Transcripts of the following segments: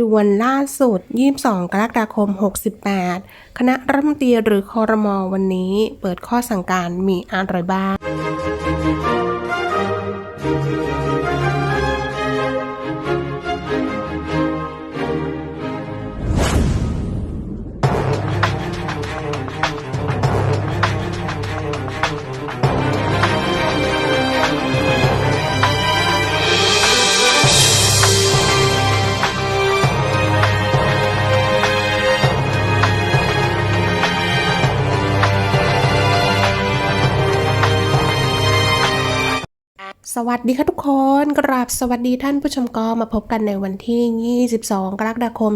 ด่วนล่าสุด 22 กรกฎาคม 68 คณะรัฐมนตรีหรือคอรมอวันนี้ เปิดข้อสั่งการมีอะไรบ้าง วัสดีค่ะทุกคนกร สวัสดีท่านผู้ชมก็มาพบกันในวันที่ 22 กรกฎาคม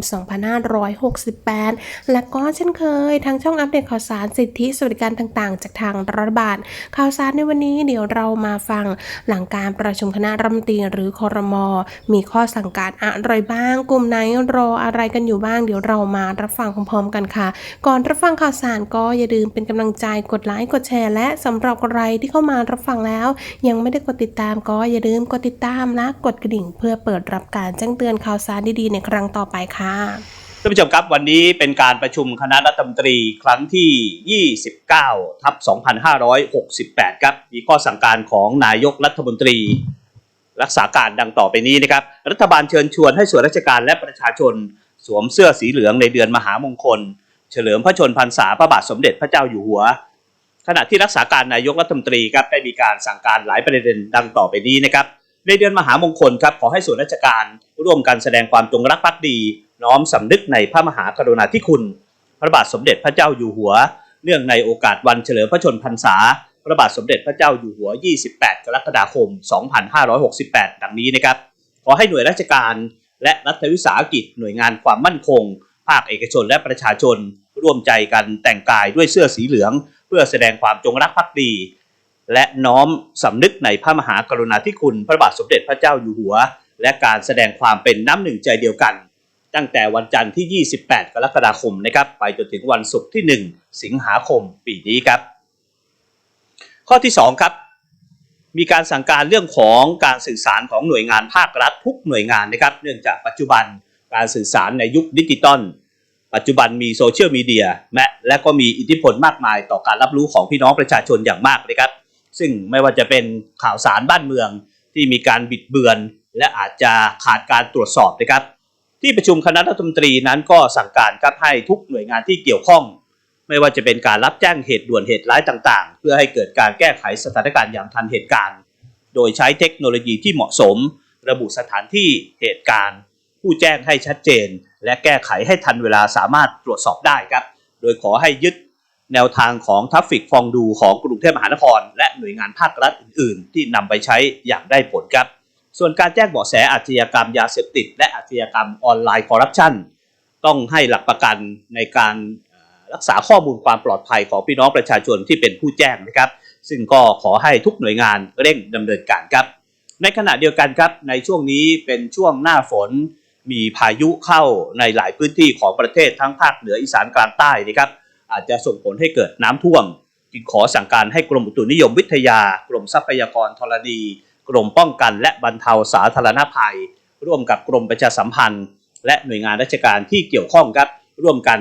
2568 และก็เช่นเคย ทางช่องอัปเดตข่าวสารสิทธิสวัสดิการต่างๆ จากทางรัฐบาล ข่าวสารในวันนี้เดี๋ยวเรามาฟังหลังการประชุมคณะรัฐมนตรีหรือคอรมอมีข้อสั่งการอะไรบ้าง กลุ่มไหนรออะไรกันอยู่บ้าง เดี๋ยวเรามารับฟังพร้อมๆกันค่ะ ก่อนรับฟังข่าวสารก็อย่าลืมเป็นกำลังใจกดไลค์กดแชร์ และสำหรับใครที่เข้ามารับฟังแล้ว ยังไม่ได้กดติดตามก็อย่าลืมกดติดตามและกดกระดิ่งเพื่อเปิดรับการแจ้งเตือนข่าวสารดีๆ ในครั้งต่อไปค่ะท่านผู้ชมครับวันนี้เป็นการประชุมคณะรัฐมนตรีครั้งที่ 29 ทับ 2568 ครับ มีข้อสั่งการของนายกรัฐมนตรี รักษาการดังต่อไปนี้นะครับ รัฐบาลเชิญชวนให้ส่วนราชการและประชาชน สวมเสื้อสีเหลืองในเดือนมหามงคล เฉลิมพระชนพรรษาพระบาทสมเด็จพระเจ้าอยู่หัว ขณะที่รักษาการนายกรัฐมนตรีครับได้มีการสั่งการหลายประเด็นดังต่อไปนี้นะครับ ในเดือนมหามงคลครับขอให้ส่วนราชการร่วมกันแสดงความจงรักภักดี น้อมสำนึกในพระมหากรุณาธิคุณ พระบาทสมเด็จพระเจ้าอยู่หัว เนื่องในโอกาสวันเฉลิมพระชนพรรษา พระบาทสมเด็จพระเจ้าอยู่หัว 28 กรกฎาคม 2568 ดังนี้นะครับ ขอให้หน่วยราชการและรัฐวิสาหกิจหน่วยงานความมั่นคง ภาคเอกชนและประชาชน ร่วมใจกันแต่งกายด้วยเสื้อสีเหลือง เพื่อแสดงความจงรักภักดี และน้อมสำนึกในพระมหากรุณาธิคุณพระบาทสมเด็จพระเจ้าอยู่หัว และการแสดงความเป็นน้ำหนึ่งใจเดียวกัน ตั้งแต่วันจันทร์ที่ 28 กรกฎาคมนะครับ ไปจนถึงวันศุกร์ที่ 1 สิงหาคมปีนี้ครับ ข้อที่ 2 ครับมีการสั่งการเรื่องของการสื่อสารของหน่วยงานภาครัฐทุกหน่วยงานนะครับ เนื่องจากปัจจุบันการสื่อสารในยุคดิจิตอลปัจจุบันมีโซเชียลมีเดียและและก็มีอิทธิพลมากมายต่อการรับรู้ของพี่น้องประชาชนอย่างมากนะครับ ซึ่งไม่ว่าจะเป็นข่าวสารบ้านเมืองที่มีการบิดเบือน และอาจจะขาดการตรวจสอบนะครับ ที่ประชุมคณะรัฐมนตรีนั้นก็สั่งการครับให้ทุกหน่วยงานที่เกี่ยวข้อง ไม่ว่าจะเป็นการรับแจ้งเหตุด่วนเหตุร้ายต่างๆ เพื่อให้เกิดการแก้ไขสถานการณ์อย่างทันเหตุการณ์ โดยใช้เทคโนโลยีที่เหมาะสม ระบุสถานที่เหตุการณ์ ผู้แจ้งให้ชัดเจน และแก้ไขให้ทันเวลาสามารถตรวจสอบได้ครับ โดยขอให้ยึด แนวทางของทัฟฟิกฟองดูของกรุงเทพมหานคร และหน่วยงานภาครัฐอื่น ๆ ที่นำไปใช้อย่างได้ผลครับ ส่วนการแจ้งเบาะแสอาชญากรรมยาเสพติด และอาชญากรรมออนไลน์คอร์รัปชันต้องให้หลักประกันในการรักษาข้อมูลความปลอดภัยของพี่น้องประชาชนที่เป็นผู้แจ้งนะครับ ซึ่งก็ขอให้ทุกหน่วยงานเร่งดำเนินการครับ ในขณะเดียวกันครับ ในช่วงนี้เป็นช่วงหน้าฝน มีพายุเข้าในหลายพื้นที่ของประเทศทั้งภาคเหนืออีสานกลางใต้นะครับ อาจจะส่งผลให้เกิดน้ำท่วม จึงขอสั่งการให้กรมอุตุนิยมวิทยา กรมทรัพยากรธรณี กรมป้องกันและบรรเทาสาธารณภัย ร่วมกับกรมประชาสัมพันธ์ และหน่วยงานราชการที่เกี่ยวข้องครับร่วมกัน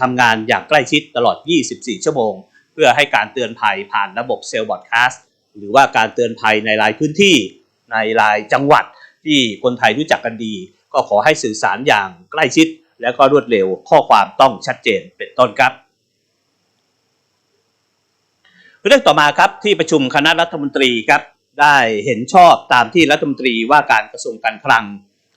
ทำงานอย่างใกล้ชิดตลอด 24 ชั่วโมง เพื่อให้การเตือนภัยผ่านระบบเซลล์บอดคาสหรือว่าการเตือนภัยในรายพื้นที่ ในรายจังหวัดที่คนไทยรู้จักกันดี ก็ขอให้สื่อสารอย่างใกล้ชิด และก็รวดเร็วข้อความต้องชัดเจนเป็นต้นครับ เรื่องต่อมาครับที่ประชุมคณะรัฐมนตรีครับได้เห็นชอบตามที่รัฐมนตรีว่าการกระทรวงการคลัง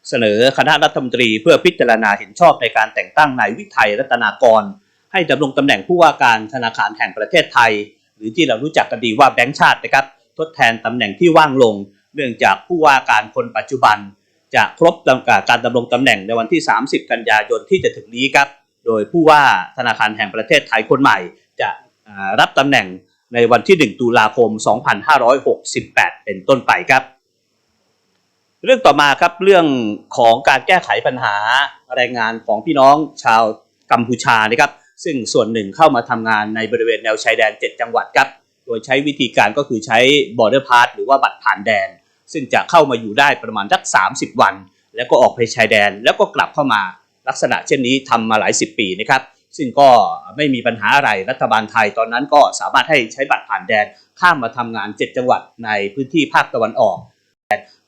เสนอคณะรัฐมนตรีเพื่อพิจารณาเห็นชอบในการแต่งตั้งนายวิทัยรัตนากร ให้ดำรงตำแหน่งผู้ว่าการธนาคารแห่งประเทศไทย หรือที่เรารู้จักกันดีว่าแบงก์ชาตินะครับทดแทนตำแหน่งที่ว่างลง เนื่องจากผู้ว่าการคนปัจจุบัน จะครบกำกับการดำรงตำแหน่งในวันที่ 30 กันยายนที่จะถึงนี้ครับโดยผู้ว่าธนาคารแห่งประเทศไทยคนใหม่ จะรับตำแหน่ง ในวันที่ 1 ตุลาคม 2568 เป็นต้นไปครับ เรื่องต่อมาครับเรื่องของการแก้ไขปัญหาแรงงานของพี่น้องชาวกัมพูชานะครับ ซึ่งส่วนหนึ่งเข้ามาทำงานในบริเวณแนวชายแดน 7 จังหวัดครับ โดยใช้วิธีการก็คือใช้ border pass หรือว่าบัตรผ่านแดน ซึ่งจะเข้ามาอยู่ได้ประมาณสัก 30 วัน แล้วก็ออกไปชายแดน แล้วก็กลับเข้ามาลักษณะเช่นนี้ทำมาหลายสิบปีนะครับ ซึ่งก็ไม่มีปัญหาอะไรรัฐบาลไทยตอนนั้นก็สามารถให้ใช้บัตรผ่านแดน ข้ามมาทำงาน 7 จังหวัดในพื้นที่ภาคตะวันออก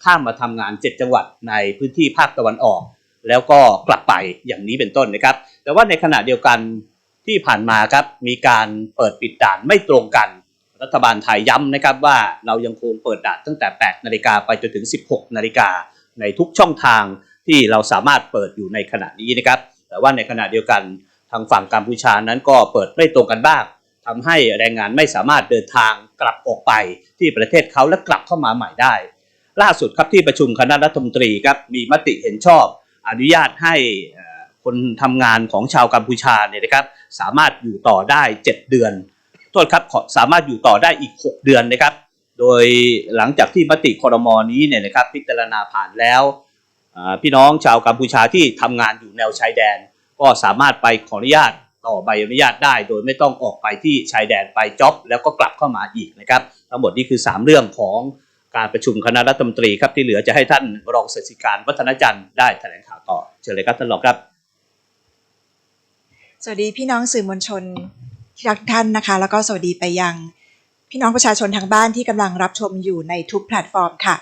ข้ามมาทำงาน 7 จังหวัดในพื้นที่ภาคตะวันออก แล้วก็กลับไปอย่างนี้เป็นต้นนะครับ แต่ว่าในขณะเดียวกันที่ผ่านมาครับมีการเปิดปิดด่านไม่ตรงกัน รัฐบาลไทยย้ำนะครับว่าเรายังคงเปิดด่านตั้งแต่ 8 นาฬิกาไปจนถึง 16 นาฬิกาในทุกช่องทางที่เราสามารถเปิดอยู่ในขณะนี้นะครับ แต่ว่าในขณะเดียวกัน ทางฝั่งกัมพูชานั้นก็เปิดไม่ตรงกันบ้างทำให้แรงงานไม่สามารถเดินทางกลับออกไปที่ประเทศเขาและกลับเข้ามาใหม่ได้ ล่าสุดครับที่ประชุมคณะรัฐมนตรีครับมีมติเห็นชอบ อนุญาตให้คนทำงานของชาวกัมพูชาเนี่ยนะครับสามารถอยู่ต่อได้ 7 เดือนโทษครับสามารถอยู่ต่อได้อีก 6 เดือนนะครับ โดยหลังจากที่มติคอรมอนี้เนี่ยนะครับพิจารณาผ่านแล้วพี่น้องชาวกัมพูชาที่ทำงานอยู่แนวชายแดน ก็สามารถไปขออนุญาตต่อใบอนุญาตได้ โดยไม่ต้องออกไปที่ชายแดนไปจ็อบแล้วก็กลับเข้ามาอีกนะครับ ทั้งหมดนี้คือ 3 เรื่องของการประชุมคณะรัฐมนตรีครับที่เหลือจะให้ท่านรองเศรษฐการวัฒนจันทร์ได้แถลงข่าวต่อเชิญเลยครับท่านรองครับ สวัสดีพี่น้องสื่อมวลชนที่รักทุกท่านนะคะ แล้วก็สวัสดีไปยัง พี่น้องประชาชนทางบ้านที่กำลังรับชมอยู่ในทุกแพลตฟอร์มค่ะ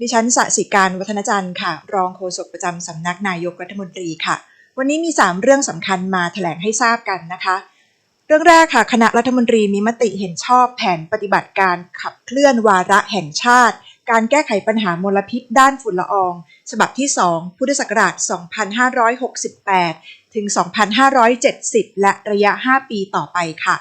ดิฉันสสิการวัฒนจันทร์ค่ะ รองโฆษกประจำสำนักนายกรัฐมนตรีค่ะ วันนี้มี 3 เรื่องสำคัญมาแถลงให้ทราบกันนะคะ เรื่องแรกค่ะคณะรัฐมนตรีมีมติเห็นชอบแผนปฏิบัติการขับเคลื่อนวาระแห่งชาติ การแก้ไขปัญหามลพิษด้านฝุ่นละออง ฉบับที่ 2 พุทธศักราช 2568 ถึง 2570 และระยะ 5 ปีต่อไปค่ะ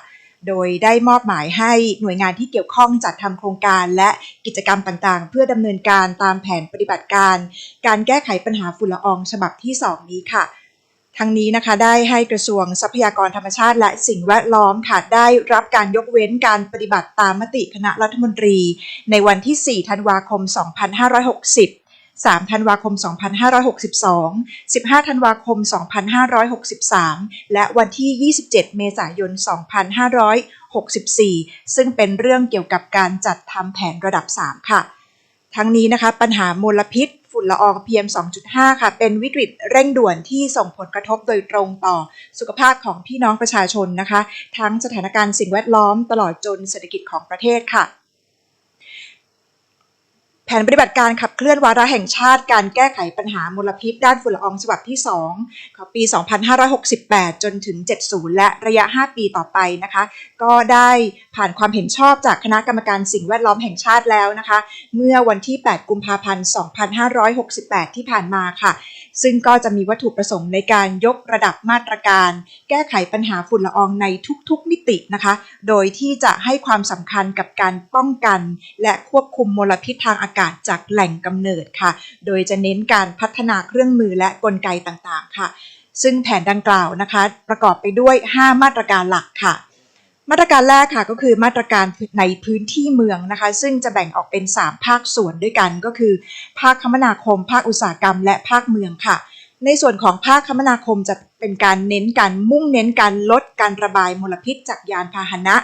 โดยได้มอบหมายให้หน่วยงานที่เกี่ยวข้องจัดทำโครงการและกิจกรรมต่างๆ เพื่อดำเนินการตามแผนปฏิบัติการ การแก้ไขปัญหาฝุ่นละอองฉบับที่ 2 นี้ค่ะ ทั้งนี้นะคะได้ให้กระทรวงทรัพยากรธรรมชาติและสิ่งแวดล้อมค่ะได้รับการยกเว้นการปฏิบัติตามมติคณะรัฐมนตรี ในวันที่ 4 ธันวาคม 2560 3 ธันวาคม 2562 15 ธันวาคม 2563 และวันที่ 27 เมษายน 2564 ซึ่งเป็นเรื่องเกี่ยวกับการจัดทำแผนระดับ 3 ค่ะ ทั้งนี้นะคะปัญหามลพิษ ฝุ่นละออง PM 2.5 ค่ะ เป็นวิกฤตเร่งด่วนที่ส่งผลกระทบโดยตรงต่อสุขภาพของพี่น้องประชาชนนะคะ ทั้งสถานการณ์สิ่งแวดล้อมตลอดจนเศรษฐกิจของประเทศค่ะ แผนปฏิบัติการขับเคลื่อนวาระแห่งชาติการแก้ไขปัญหามลพิษด้านฝุ่นละอองฉบับที่ 2 ของปี 2568 จนถึง 70 และระยะ 5 ปีต่อไปนะคะ ก็ได้ผ่านความเห็นชอบจากคณะกรรมการสิ่งแวดล้อมแห่งชาติแล้วนะคะ เมื่อวันที่ 8 กุมภาพันธ์ 2568 ที่ผ่านมาค่ะ ซึ่งก็จะมีวัตถุประสงค์ในการยกระดับมาตรการ แก้ไขปัญหาฝุ่นละอองในทุกๆมิตินะคะ โดยที่จะให้ความสำคัญกับการป้องกัน และควบคุมมลพิษทางอากาศจากแหล่งกำเนิดค่ะ โดยจะเน้นการพัฒนาเครื่องมือและกลไกต่างๆ ค่ะ ซึ่งแผนดังกล่าวนะคะ ประกอบไปด้วย 5 มาตรการหลักค่ะ มาตรการแรกค่ะก็คือมาตรการในพื้นที่เมืองนะคะ ซึ่งจะแบ่งออกเป็น 3 ภาคส่วนด้วยกันก็คือ ภาคคมนาคม ภาคอุตสาหกรรม และภาคเมืองค่ะ ในส่วนของภาคคมนาคมจะเป็นการเน้นการมุ่งเน้นการลดการระบายมลพิษจากยานพาหนะ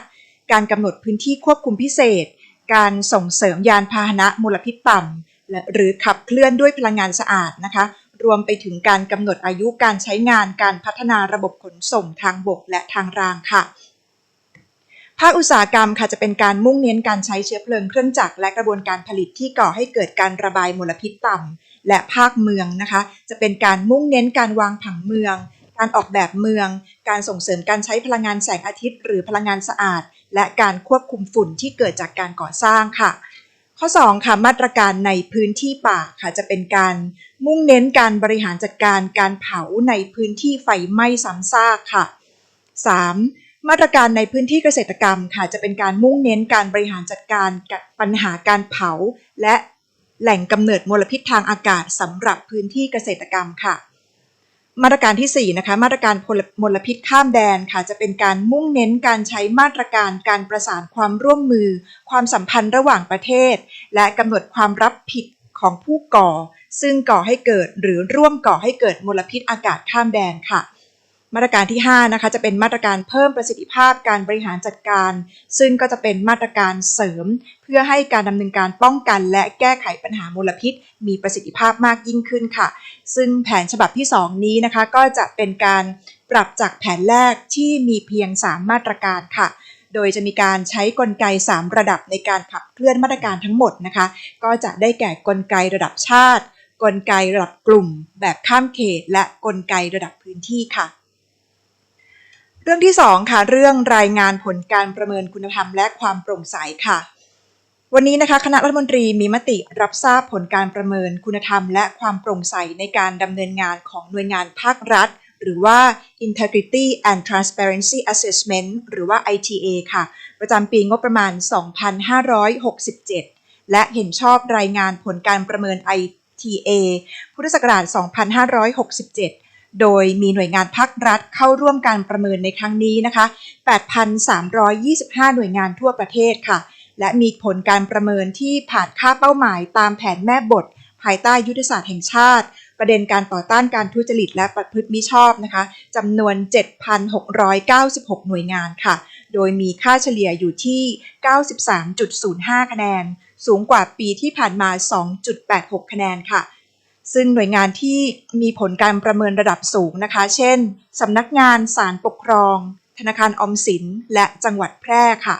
การกำหนดพื้นที่ควบคุมพิเศษ การส่งเสริมยานพาหนะมลพิษต่ำหรือขับเคลื่อนด้วยพลังงานสะอาดนะคะ รวมไปถึงการกำหนดอายุการใช้งานการพัฒนาระบบขนส่งทางบกและทางรางค่ะ ภาคอุตสาหกรรมค่ะจะเป็นการมุ่งเน้นการใช้เชื้อเพลิงเครื่องจักรและกระบวนการผลิตที่ก่อให้เกิดการระบายมลพิษต่ำและภาคเมืองนะคะ จะเป็นการมุ่งเน้นการวางผังเมือง การออกแบบเมือง การส่งเสริมการใช้พลังงานแสงอาทิตย์ หรือพลังงานสะอาด และการควบคุมฝุ่นที่เกิดจากการก่อสร้างค่ะ ข้อ2ค่ะมาตรการในพื้นที่ป่าค่ะจะเป็นการ มุ่งเน้นการบริหารจัดการการเผาในพื้นที่ไฟไหม้ซ้ำซากค่ะ 3. มาตรการในพื้นที่เกษตรกรรมค่ะจะเป็นการมุ่งเน้นการบริหารจัดการกับปัญหาการเผา และแหล่งกำเนิดมลพิษทางอากาศสำหรับพื้นที่เกษตรกรรมค่ะ มาตรการที่4นะคะมาตรการมลพิษข้ามแดนค่ะจะเป็นการมุ่งเน้นการใช้มาตรการการประสานความร่วมมือ ความสัมพันธ์ระหว่างประเทศ และกำหนดความรับผิดของผู้ก่อ ซึ่งก่อให้เกิดหรือร่วมก่อให้เกิดมลพิษอากาศข้ามแดนค่ะ มาตรการที่5นะคะจะเป็นมาตรการเพิ่มประสิทธิภาพการบริหารจัดการ ซึ่งก็จะเป็นมาตรการเสริม เพื่อให้การดำเนินการป้องกัน และแก้ไขปัญหามลพิษ มีประสิทธิภาพมากยิ่งขึ้นค่ะ ซึ่งแผนฉบับที่ 2 นี้นะคะก็จะเป็นการปรับจากแผนแรกที่มีเพียง 3 มาตรการค่ะ โดยจะมีการใช้กลไก 3 ระดับในการขับเคลื่อนมาตรการทั้งหมดนะคะ ก็จะได้แก่กลไกระดับชาติ กลไกระดับกลุ่ม แบบข้ามเขต และกลไกระดับพื้นที่ค่ะ รื่องที่ 2 ค่ะ เรื่องรายงานผลการประเมินคุณธรรมและความโปร่งใสค่ะ วันนี้นะคะคณะรัฐมนตรีมีมติรับทราบผลการประเมินคุณธรรม และความโปร่งใสในการดำเนินงานของหน่วยงานภาครัฐ หรือว่า Integrity and Transparency Assessment หรือว่า ITA ค่ะ ประจำปีงบประมาณ 2567 และเห็นชอบรายงานผลการประเมิน ITA พุทธศักราช 2567 โดยมีหน่วยงานภาครัฐเข้าร่วมการประเมินในครั้งนี้นะคะ 8,325 หน่วยงานทั่วประเทศค่ะ และมีผลการประเมินที่ผ่านค่าเป้าหมายตามแผนแม่บท ภายใต้ยุทธศาสตร์แห่งชาติ ประเด็นการต่อต้านการทุจริตและประพฤติมิชอบนะคะจำนวน 7,696 หน่วยงานค่ะ โดยมีค่าเฉลี่ยอยู่ที่ 93.05 คะแนน สูงกว่าปีที่ผ่านมา 2.86 คะแนนค่ะ ซึ่งหน่วยงานที่มีผลการประเมินระดับสูงนะคะ เช่นสำนักงานศาลปกครอง ธนาคารออมสิน และจังหวัดแพร่ค่ะ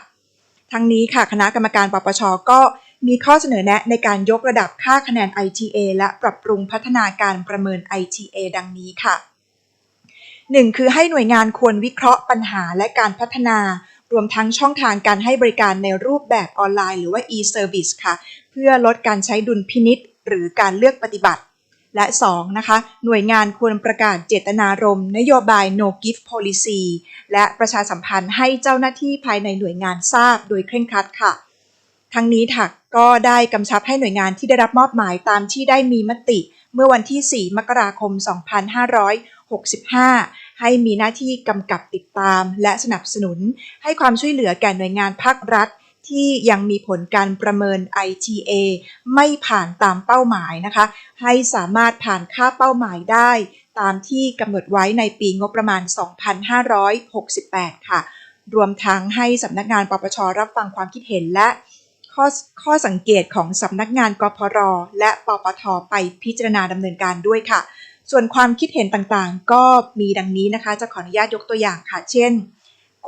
ทั้งนี้ค่ะคณะกรรมการปปชก็มีข้อเสนอแนะในการยกระดับค่าคะแนน ITA และปรับปรุงพัฒนาการประเมิน ITA ดังนี้ค่ะ 1. คือให้หน่วยงานควรวิเคราะห์ปัญหาและการพัฒนารวมทั้งช่องทางการให้บริการในรูปแบบออนไลน์หรือว่า e-service ค่ะ เพื่อลดการใช้ดุลพินิษหรือการเลือกปฏิบัติ และ 2. นะคะ หน่วยงานควรประกาศเจตนารมณ์นโยบาย no gift policy และประชาสัมพันธ์ให้เจ้าหน้าที่ภายในหน่วยงานทราบโดยเคร่งครัดค่ะ ทั้งนี้ถักก็ได้กำชับให้หน่วยงานที่ได้รับมอบหมายตามที่ได้มีมติ เมื่อวันที่ 4 มกราคม 2565 ให้มีหน้าที่กำกับติดตาม และสนับสนุน ให้ความช่วยเหลือแก่หน่วยงานภาครัฐ ที่ยังมีผลการประเมิน ITA ไม่ผ่านตามเป้าหมายนะคะ ให้สามารถผ่านค่าเป้าหมายได้ ตามที่กำหนดไว้ในปีงบประมาณ 2568 ค่ะ รวมทั้งให้สำนักงานปปชรับฟังความคิดเห็นและข้อข้อสังเกตของสำนักงานกพร และปปท ไปพิจารณาดำเนินการด้วยค่ะ ส่วนความคิดเห็นต่างๆ ก็มีดังนี้นะคะ จะขออนุญาตยกตัวอย่างค่ะ เช่น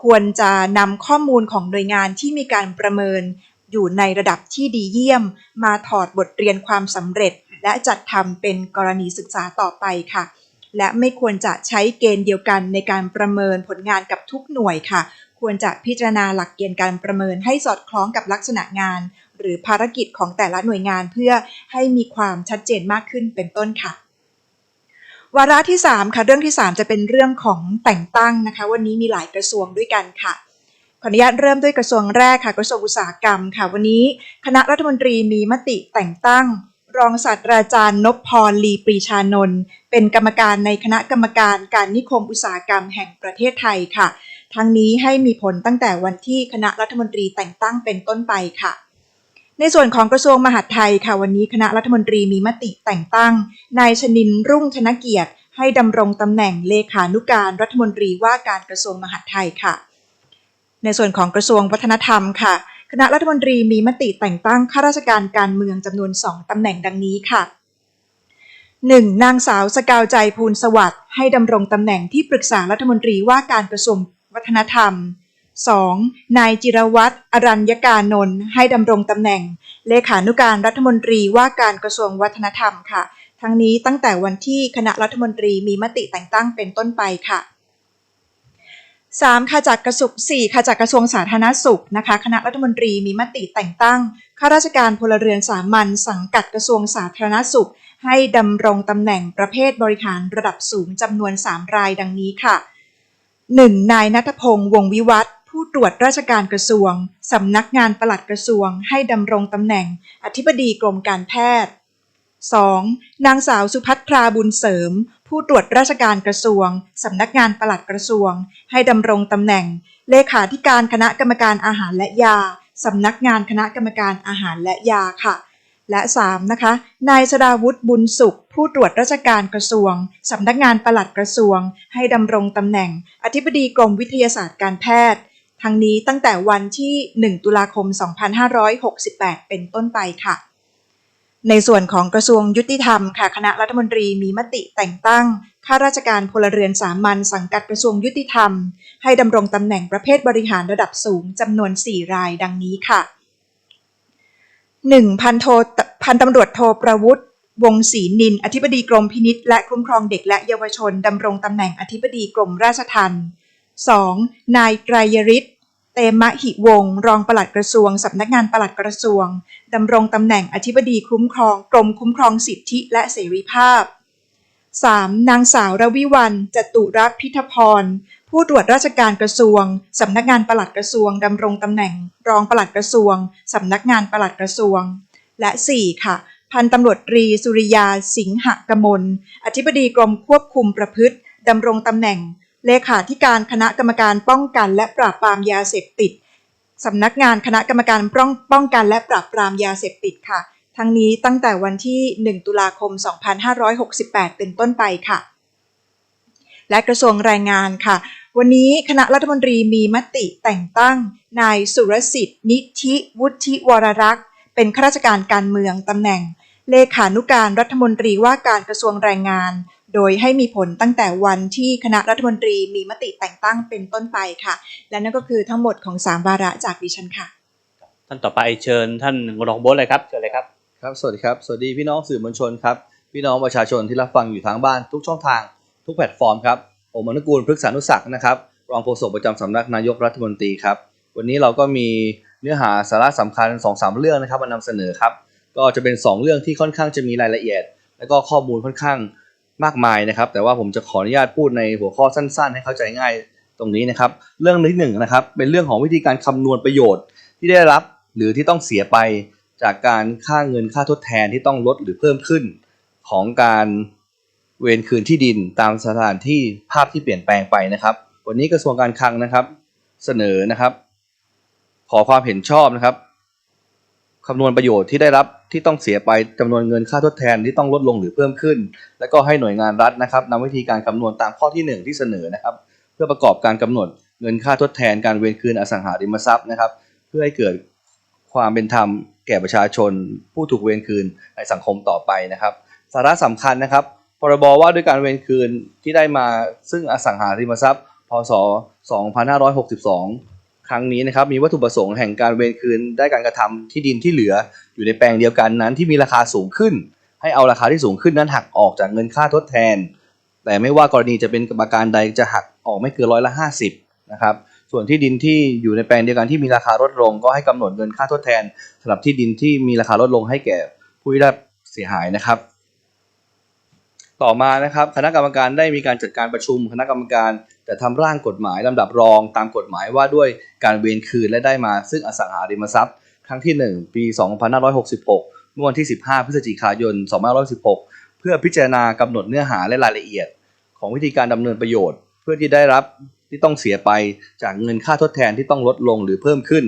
ควรจะนำข้อมูลของหน่วยงานที่มีการประเมิน อยู่ในระดับที่ดีเยี่ยม มาถอดบทเรียนความสำเร็จ และจัดทำเป็นกรณีศึกษาต่อไปค่ะ และไม่ควรจะใช้เกณฑ์เดียวกันในการประเมินผลงานกับทุกหน่วยค่ะ ควรจะพิจารณาหลักเกณฑ์การประเมินให้สอดคล้องกับลักษณะงาน หรือภารกิจของแต่ละหน่วยงานเพื่อให้มีความชัดเจนมากขึ้นเป็นต้นค่ะ วาระที่3ค่ะเรื่องที่ 3 จะเป็นเรื่องของแต่งตั้งนะคะ วันนี้มีหลายกระทรวงด้วยกันค่ะขออนุญาตเริ่มด้วยกระทรวงแรกค่ะกระทรวงอุตสาหกรรมค่ะ วันนี้คณะรัฐมนตรีมีมติแต่งตั้ง รองศาสตราจารย์นพพรลีปรีชานนท์เป็นกรรมการในคณะกรรมการการนิคมอุตสาหกรรมแห่งประเทศไทยค่ะ ทั้งนี้ให้มีผลตั้งแต่วันที่คณะรัฐมนตรีแต่งตั้งเป็นต้นไปค่ะ ในส่วนของกระทรวงมหาดไทยค่ะวันนี้คณะรัฐมนตรีมีมติแต่งตั้ง นายชนินรุ่งธนเกียรติ ให้ดำรงตำแหน่งเลขานุการรัฐมนตรีว่าการกระทรวงมหาดไทยค่ะ ในส่วนของกระทรวงวัฒนธรรมค่ะ คณะรัฐมนตรีมีมติแต่งตั้งข้าราชการการเมืองจำนวน 2ตำแหน่งดังนี้ค่ะ 1. นางสาวสกาวใจภูลสวัสดิ์ให้ดำรงตำแหน่งที่ปรึกษารัฐมนตรีว่าการกระทรวงวัฒนธรรม 2. นายจิรวัตรอรัญญการนท์ให้ดำรงตำแหน่ง เลขานุการรัฐมนตรีว่าการกระทรวงวัฒนธรรมค่ะ ทั้งนี้ตั้งแต่วันที่คณะรัฐมนตรีมีมติแต่งตั้งเป็นต้นไปค่ะ 3. ค่ะจากกระทรวง4ค่ะจากกระทรวงสาธารณสุขนะคะ คณะรัฐมนตรีมีมติแต่งตั้งข้าราชการพลเรือนสามัญสังกัดกระทรวงสาธารณสุข ให้ดำรงตำแหน่งประเภทบริหารระดับสูงจำนวน 3 รายดังนี้ค่ะ 1. นายนัทพงษ์วงวิวัฒน ผู้ตรวจราชการกระทรวง สำนักงานปลัดกระทรวง ให้ดำรงตำแหน่งอธิบดีกรมการแพทย์ 2. นางสาวสุพัทราบุญเสริม ผู้ตรวจราชการกระทรวง สำนักงานปลัดกระทรวง ให้ดำรงตำแหน่ง เลขาธิการคณะกรรมการอาหารและยา สำนักงานคณะกรรมการอาหารและยาค่ะ และ 3. นะคะ นายสดาวุฒิบุญสุข ผู้ตรวจราชการกระทรวง สำนักงานปลัดกระทรวง ให้ดำรงตำแหน่ง อธิบดีกรมวิทยาศาสตร์การแพทย์ ทั้งนี้ตั้งแต่วันที่ 1 ตุลาคม 2568 เป็นต้นไปค่ะ ในส่วนของกระทรวงยุติธรรมค่ะ คณะรัฐมนตรีมีมติแต่งตั้ง ข้าราชการพลเรือนสามัญสังกัดกระทรวงยุติธรรม ให้ดำรงตำแหน่งประเภทบริหารระดับสูงจำนวน 4 รายดังนี้ค่ะ 1. พันโทพันตำรวจโทประวุฒิวงศรีนิน อธิบดีกรมพินิษและคุ้มครองเด็กและเยาวชนดำรงตำแหน่งอธิบดีกรมราชทัณฑ์ 2. นายไตรยฤทธิ์เตมะหิวง รองปลัดกระทรวง สำนักงานปลัดกระทรวง ดำรงตำแหน่งอธิบดีคุ้มครอง กรมคุ้มครองสิทธิและเสรีภาพ 3. นางสาวระวิวันจตุรักษ์พิทพร ผู้ตรวจราชการกระทรวง สำนักงานปลัดกระทรวง ดำรงตำแหน่ง รองปลัดกระทรวง สำนักงานปลัดกระทรวง และ 4. ค่ะ พันตำรวจตรีสุริยาสิงหกมล อธิบดีกรมควบคุมประพฤติดำรงตำแหน่ง เลขาธิการคณะกรรมการป้องกันและปราบปรามยาเสพติดสำนักงานคณะกรรมการป้องป้องกันและปราบปรามยาเสพติดค่ะ ทั้งนี้ตั้งแต่วันที่ 1 ตุลาคม 2568 เป็นต้นไปค่ะ และกระทรวงแรงงานค่ะ วันนี้คณะรัฐมนตรีมีมติแต่งตั้ง นายสุรสิทธิ์ นิธิวุฒิวรรักษ์ เป็นข้าราชการการเมืองตำแหน่ง เลขานุการรัฐมนตรีว่าการกระทรวงแรงงาน โดยให้มีผลตั้งแต่วันที่คณะรัฐมนตรีมีมติแต่งตั้งเป็นต้นไปค่ะ และนั่นก็คือทั้งหมดของสามวาระจากดิฉันค่ะ ท่านต่อไปเชิญท่านรองโบ๊ทเลยครับเชิญเลยครับครับสวัสดีครับสวัสดีพี่น้องสื่อมวลชนครับพี่น้องประชาชนที่รับฟังอยู่ทางบ้านทุกช่องทาง ทุกแพลตฟอร์มครับผมอนุกูลพฤกษานุศักดิ์นะครับรองโฆษกประจำสำนักนายกรัฐมนตรีครับ วันนี้เราก็มีเนื้อหาสาระสำคัญ2อสเรื่องนะครับมานำเสนอครับ ก็จะเป็น 2 เรื่องที่ค่อนข้างจะมีรายละเอียด และก็ข้อมูลค่อนข้าง มากมายนะครับ แต่ว่าผมจะขออนุญาตพูดในหัวข้อสั้น ๆ ให้เข้าใจง่ายตรงนี้นะครับ เรื่องที่หนึ่งนะครับ เป็นเรื่องของวิธีการคำนวณประโยชน์ที่ได้รับหรือที่ต้องเสียไปจากการค่าเงินค่าทดแทนที่ต้องลดหรือเพิ่มขึ้น ของการเวรคืนที่ดินตามสถานที่ภาพที่เปลี่ยนแปลงไปนะครับ วันนี้กระทรวงการคลังนะครับ เสนอนะครับ ขอความเห็นชอบนะครับ คำนวณประโยชน์ที่ได้รับที่ต้องเสียไปจำนวนเงินค่าทดแทนที่ต้องลดลงหรือเพิ่มขึ้น แล้วก็ให้หน่วยงานรัฐนะครับนำวิธีการคำนวณตามข้อที่หนึ่งที่เสนอนะครับ เพื่อประกอบการกำหนดเงินค่าทดแทนการเวรคืนอสังหาริมทรัพย์นะครับ เพื่อให้เกิดความเป็นธรรมแก่ประชาชน ผู้ถูกเวรคืนในสังคมต่อไปนะครับ สาระสำคัญนะครับพรบว่าด้วยการเวรคืนที่ได้มาซึ่งอสังหาริมทรัพย์ พศ 2562 ครั้งนี้นะครับมีวัตถุประสงค์แห่งการเวรคืนได้การกระทำที่ดินที่เหลือ อยู่ในแปลงเดียวกันนั้นที่มีราคาสูงขึ้น ให้เอาราคาที่สูงขึ้นนั้นหักออกจากเงินค่าทดแทน แต่ไม่ว่ากรณีจะเป็นประการใดจะหักออกไม่เกินร้อยละ50นะครับส่วนที่ดินที่อยู่ในแปลงเดียวกันที่มีราคาลดลง ก็ให้กำหนดเงินค่าทดแทนสำหรับที่ดินที่มีราคาลดลงให้แก่ผู้ได้รับเสียหายนะครับ ต่อมานะครับคณะกรรมการได้มีการจัดการประชุม คณะกรรมการ จะทำร่างกฎหมายลำดับรองตามกฎหมายว่าด้วยการเวรคืนและได้มาซึ่งอสังหาริมทรัพย์ ครั้งที่ 1 ปี 2566เมื่อวันที่ 15 พฤศจิกายน 2516เพื่อพิจารณากำหนดเนื้อหาและรายละเอียด ของวิธีการดำเนินประโยชน์ เพื่อที่ได้รับที่ต้องเสียไปจากเงินค่าทดแทนที่ต้องลดลงหรือเพิ่มขึ้น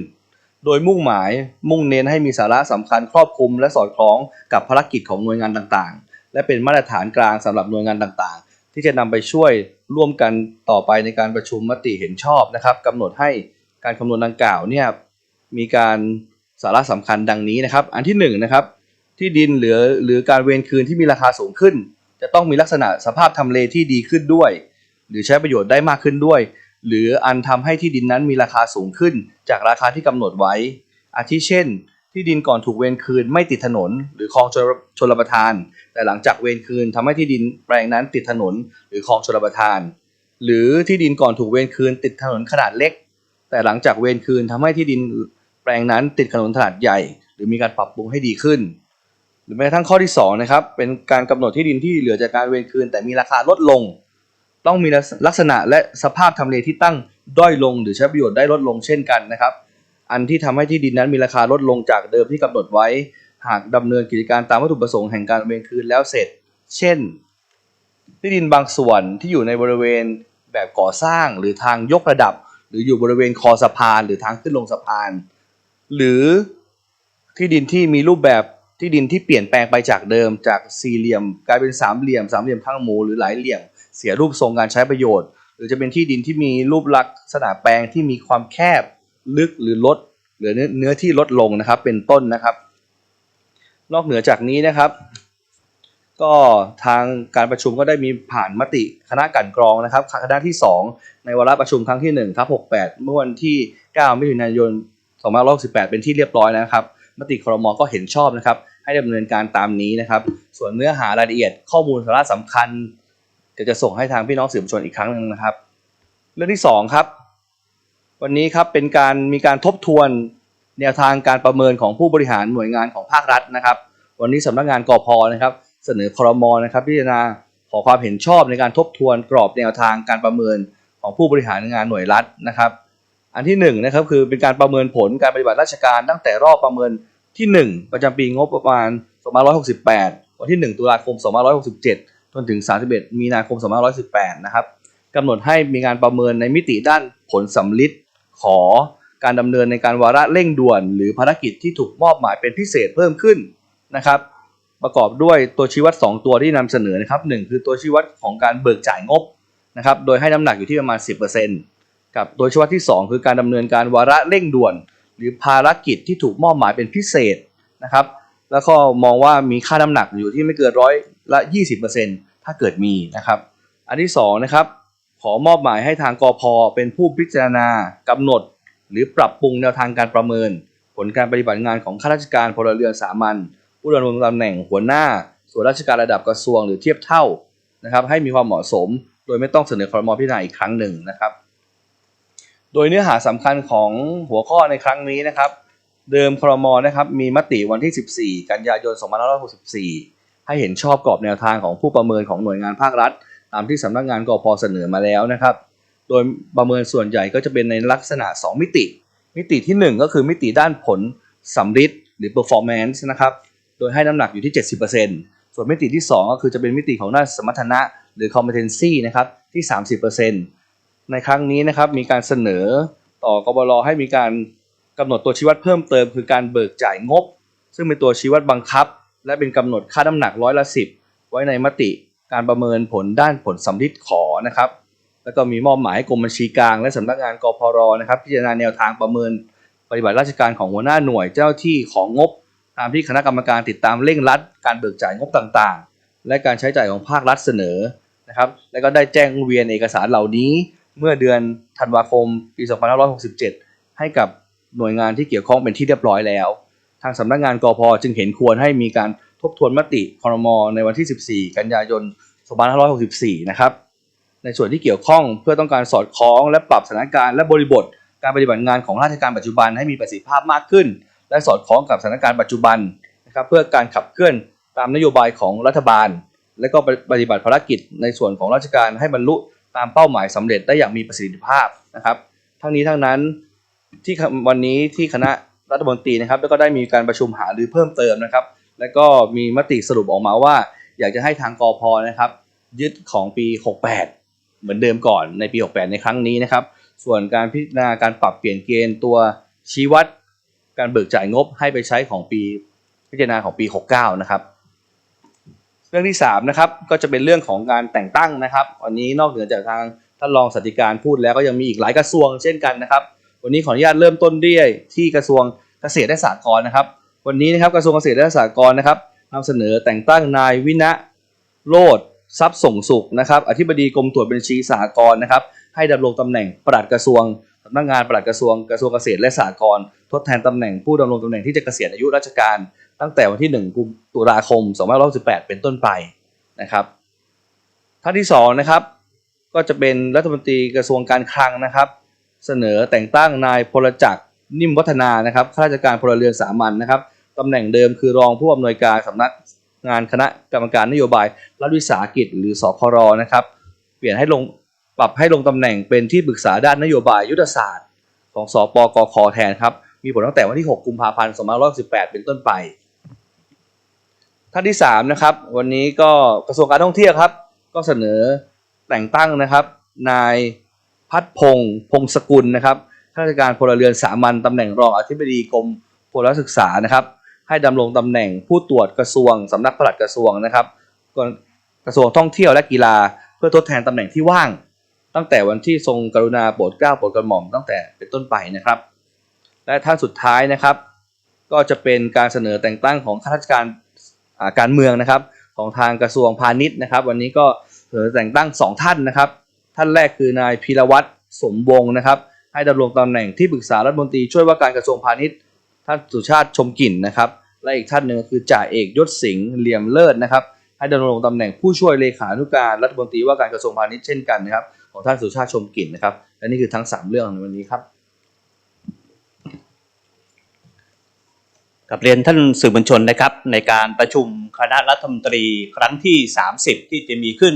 โดยมุ่งหมายมุ่งเน้นให้มีสาระสำคัญครอบคลุม และสอดคล้องกับภารกิจของหน่วยงานต่างๆ และเป็นมาตรฐานกลางสำหรับหน่วยงานต่างๆ ที่จะนำไปช่วยร่วมกันต่อไปในการประชุมมติเห็นชอบนะครับกำหนดให้การคำนวณดังกล่าวเนี่ยมีการสาระสำคัญดังนี้นะครับ อันที่หนึ่งนะครับที่ดินหลือหรือการเวรคืนที่มีราคาสูงขึ้น จะต้องมีลักษณะสภาพทำเลที่ดีขึ้นด้วย หรือใช้ประโยชน์ได้มากขึ้นด้วย หรืออันทำให้ที่ดินนั้นมีราคาสูงขึ้น จากราคาที่กำหนดไว้ อาทิเช่น ที่ดินก่อนถูกเวรคืนไม่ติดถนน หรือคลองชลชลประทาน แต่หลังจากเวรคืนทำให้ที่ดินแปลงนั้นติดถนน หรือคลองชลประทาน หรือที่ดินก่อนถูกเวรคืนติดถนนขนาดเล็ก แต่หลังจากเวรคืนทำให้ที่ดินแปลงนั้นติดถนนขนาดใหญ่ หรือมีการปรับปรุงให้ดีขึ้น หรือแม้กระทั่งข้อที่2นะครับเป็นการกำหนดที่ดินที่เหลือจากการเวรคืน แต่มีราคาลดลง ต้องมีลักษณะและสภาพทำเลที่ตั้งด้อยลง หรือใช้ประโยชน์ได้ลดลงเช่นกันนะครับ อันที่ทำให้ที่ดินนั้นมีราคาลดลงจากเดิมที่กำหนดไว้ หากดำเนินกิจการตามวัตถุประสงค์แห่งการเวรคืนแล้วเสร็จ เช่น ที่ดินบางส่วนที่อยู่ในบริเวณแบบก่อสร้างหรือทางยกระดับ หรืออยู่บริเวณคอสะพาน หรือทางขึ้นลงสะพาน หรือที่ดินที่มีรูปแบบที่ดินที่เปลี่ยนแปลงไปจากเดิมจากสี่เหลี่ยม กลายเป็นสามเหลี่ยมสามเหลี่ยมข้างหมูหรือหลายเหลี่ยม เสียรูปทรงการใช้ประโยชน์ หรือจะเป็นที่ดินที่มีรูปลักษณะแปลงที่มีความแคบ ลึกหรือลดหรือเนื้อเนื้อที่ลดลงนะครับเป็นต้นนะครับ นอกเหนือจากนี้นะครับ ก็ทางการประชุมก็ได้มีผ่านมติคณะกันกรองนะครับคณะที่ 2 ในวาระประชุมครั้งที่1ครับ68 เมื่อวันที่ 9 มิถุนายน2568 เป็นที่เรียบร้อยนะครับ มติครมก็เห็นชอบนะครับ ให้ดำเนินการตามนี้นะครับ ส่วนเนื้อหารายละเอียดข้อมูลสาระสำคัญเดี๋ยวจะส่งให้ทางพี่น้องสื่อมวลชนอีกครั้งหนึ่งนะครับ เรื่องที่2ครับ วันนี้ครับเป็นการมีการทบทวนแนวทางการประเมินของผู้บริหารหน่วยงานของภาครัฐนะครับ วันนี้สำนักงานกอพนะครับ เสนอครมนะครับพิจารณาขอความเห็นชอบในการทบทวนกรอบแนวทางการประเมินของผู้บริหารงานหน่วยรัฐนะครับ อันที่หนึ่งนะครับคือเป็นการประเมินผลการปฏิบัติราชการตั้งแต่รอบประเมินที่ 1 ประจำปีงบประมาณ 2568 วันที่ 1 ตุลาคม 2567 จนถึง 31 มีนาคม 2518 นะครับกำหนดให้มีการประเมินในมิติด้านผลสำลิด ขอการดำเนินในการวาระเร่งด่วน หรือภารกิจที่ถูกมอบหมายเป็นพิเศษเพิ่มขึ้นนะครับ ประกอบด้วยตัวชี้วัด 2 ตัวที่นำเสนอนะครับหนึ่งคือตัวชี้วัดของการเบิกจ่ายงบนะครับโดยให้น้ำหนักอยู่ที่ประมาณ 10%กับตัวชี้วัดที่ 2 คือการดำเนินการวาระเร่งด่วน หรือภารกิจที่ถูกมอบหมายเป็นพิเศษนะครับ แล้วก็มองว่ามีค่าน้ำหนักอยู่ที่ไม่เกินร้อยละ 20%ถ้าเกิดมีนะครับ อันที่2นะครับ ขอมอบหมายให้ทางกพเป็นผู้พิจารณากำหนด หรือปรับปรุงแนวทางการประเมิน ผลการปฏิบัติงานของข้าราชการพลเรือนสามัญผู้ดำรงตำแหน่งหัวหน้า ส่วนราชการระดับกระทรวงหรือเทียบเท่านะครับให้มีความเหมาะสม โดยไม่ต้องเสนอครมพิจารณาอีกครั้งหนึ่งนะครับ โดยเนื้อหาสำคัญของหัวข้อในครั้งนี้นะครับ เดิมครมนะครับมีมติวันที่ 14 กันยายน 2564 ให้เห็นชอบกรอบแนวทางของผู้ประเมินของหน่วยงานภาครัฐ ตามที่สำนักงานกพเสนอมาแล้วนะครับ โดยประเมินส่วนใหญ่ก็จะเป็นในลักษณะ 2 มิติ มิติที่ 1 ก็คือมิติด้านผลสำฤทธิ์หรือ performance นะครับ โดยให้น้ำหนักอยู่ที่ 70%ส่วนมิติที่ 2 ก็คือจะเป็นมิติของด้านสมรรถนะหรือ competency นะครับที่ 30%ในครั้งนี้นะครับมีการเสนอต่อกบลให้มีการกำหนดตัวชี้วัดเพิ่มเติมคือการเบิกจ่ายงบ ซึ่งเป็นตัวชี้วัดบังคับ และเป็นกำหนดค่าน้ำหนักร้อยละ10ไว้ในมติ การประเมินผลด้านผลสำฤทธิ์ขอนะครับ แล้วก็มีมอบหมายให้กรมบัญชีกลาง และสำนักงานกพรนะครับ พิจารณาแนวทางประเมินปฏิบัติราชการของหัวหน้าหน่วยเจ้าที่ของงบ ตามที่คณะกรรมการติดตามเร่งรัด การเบิกจ่ายงบต่างๆ และการใช้จ่ายของภาครัฐเสนอนะครับ และก็ได้แจ้งเวียนเอกสารเหล่านี้ เมื่อเดือนธันวาคมปี 2567 ให้กับหน่วยงานที่เกี่ยวข้องเป็นที่เรียบร้อยแล้ว ทางสำนักงานกพจึงเห็นควรให้มีการ ทบทวนมติครมในวันที่ 14 กันยายน 2564 นะครับ ในส่วนที่เกี่ยวข้องเพื่อต้องการสอดคล้อง และปรับสถานการณ์และบริบท การปฏิบัติงานของราชการปัจจุบันให้มีประสิทธิภาพมากขึ้น และสอดคล้องกับสถานการณ์ปัจจุบันนะครับเพื่อการขับเคลื่อนตามนโยบายของรัฐบาล และก็ปฏิบัติภารกิจในส่วนของราชการให้บรรลุตามเป้าหมายสำเร็จได้อย่างมีประสิทธิภาพนะครับ ทั้งนี้ทั้งนั้นที่วันนี้ที่คณะรัฐมนตรีนะครับแล้วก็ได้มีการประชุมหารือเพิ่มเติมนะครับ และก็มีมติสรุปออกมาว่า อยากจะให้ทางกพนะครับ ยึดของปี 68 เหมือนเดิมก่อนในปี 68 ในครั้งนี้นะครับ ส่วนการพิจารณาการปรับเปลี่ยนเกณฑ์ตัวชี้วัด การเบิกจ่ายงบให้ไปใช้ของปีพิจารณาของปี 69 นะครับ เรื่องที่3นะครับก็จะเป็นเรื่องของการแต่งตั้งนะครับวันนี้นอกเหนือจากทางท่านรองสติการพูดแล้วก็ยังมีอีกหลายกระทรวงเช่นกันนะครับ วันนี้ขออนุญาตเริ่มต้นด้วยที่กระทรวงเกษตรและสหกรณ์นะครับ วันนี้นะครับกระทรวงเกษตรและสหกรณ์นะครับนำเสนอแต่งตั้งนายวินะโรธทรัพย์ส่งสุขนะครับอธิบดีกรมตรวจบัญชีสหกรณ์นะครับให้ดำรงตำแหน่งปลัดกระทรวงสำนักงานปลัดกระทรวงกระทรวงเกษตรและสหกรณ์ทดแทนตำแหน่งผู้ดำรงตำแหน่งที่จะเกษียณอายุราชการ ตั้งแต่วันที่1กุมตุลาคม2568เป็นต้นไปนะครับท่านที่สองนะครับก็จะเป็นรัฐมนตรีกระทรวงการคลังนะครับ เสนอแต่งตั้งนายพลจักรนิ่มวัฒนานะครับข้าราชการพลเรือนสามัญนะครับ ตำแหน่งเดิมคือรองผู้อำนวยการสำนักงานคณะกรรมการนโยบายรัฐวิสาหกิจหรือสครนะครับ เปลี่ยนให้ลงปรับให้ลงตำแหน่งเป็นที่ปรึกษาด้านนโยบายยุทธศาสตร์ ของสปกคแทนครับมีผลตั้งแต่วันที่ 6 กุมภาพันธ์2518 เป็นต้นไป ท่านที่ 3 นะครับ วันนี้ก็กระทรวงการท่องเที่ยวครับ ก็เสนอแต่งตั้งนะครับ นายพัฒพงศ์พงศกุลนะครับข้าราชการพลเรือนสามัญตำแหน่งรองอธิบดีกรมพลศึกษานะครับ ให้ดำรงตำแหน่งผู้ตรวจกระทรวงสำนักปลัดกระทรวงนะครับกระทรวงท่องเที่ยวและกีฬา เพื่อทดแทนตำแหน่งที่ว่าง ตั้งแต่วันที่ทรงกรุณาโปรดเกล้าโปรดกระหม่อมตั้งแต่เป็นต้นไปนะครับ และท่านสุดท้ายนะครับ ก็จะเป็นการเสนอแต่งตั้งของข้าราชการาการเมืองนะครับ ของทางกระทรวงพาณิชย์นะครับ วันนี้ก็เสนอแต่งตั้งสองท่านนะครับ ท่านแรกคือนายพีรวัตรสมวงนะครับ ให้ดำรงตำแหน่งที่ปรึกษารัฐมนตรีช่วยว่าการกระทรวงพาณิชย์ ท่านสุชาติชมกลิ่นนะครับ และอีกท่านหนึ่งคือจ่าเอกยศสิงห์เหลี่ยมเลิศนะครับให้ดำรงตำแหน่งผู้ช่วยเลขานุการรัฐมนตรีว่าการกระทรวงพาณิชย์เช่นกันนะครับของท่านสุชาติชมกลิ่นนะครับและนี่คือทั้งสามเรื่องในวันนี้ครับกับเรียนท่านสื่อมวลชนนะครับในการประชุมคณะรัฐมนตรีครั้งที่ 30 ที่จะมีขึ้น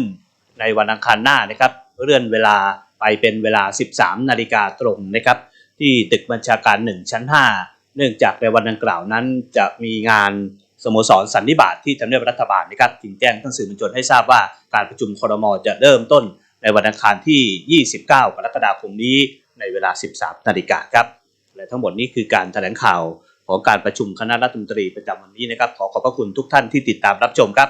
ในวันอังคารหน้านะครับเลื่อนเวลาไปเป็นเวลา 13 นาฬิกาตรงนะครับที่ตึกบัญชาการ 1 ชั้น 5 เนื่องจากในวันดังกล่าวนั้นจะมีงานสโมสรสันนิบาตที่ทำเนียบรัฐบาลนะครับจึงแจ้งท่านสื่อมวลชนให้ทราบว่าการประชุมครมจะเริ่มต้นในวันอังคารที่ 29 กรกฎาคมนี้ในเวลา 13 นาฬิกาครับ และทั้งหมดนี้คือการแถลงข่าวของการประชุมคณะรัฐมนตรีประจำวันนี้นะครับ ขอขอบพระคุณทุกท่านที่ติดตามรับชมครับ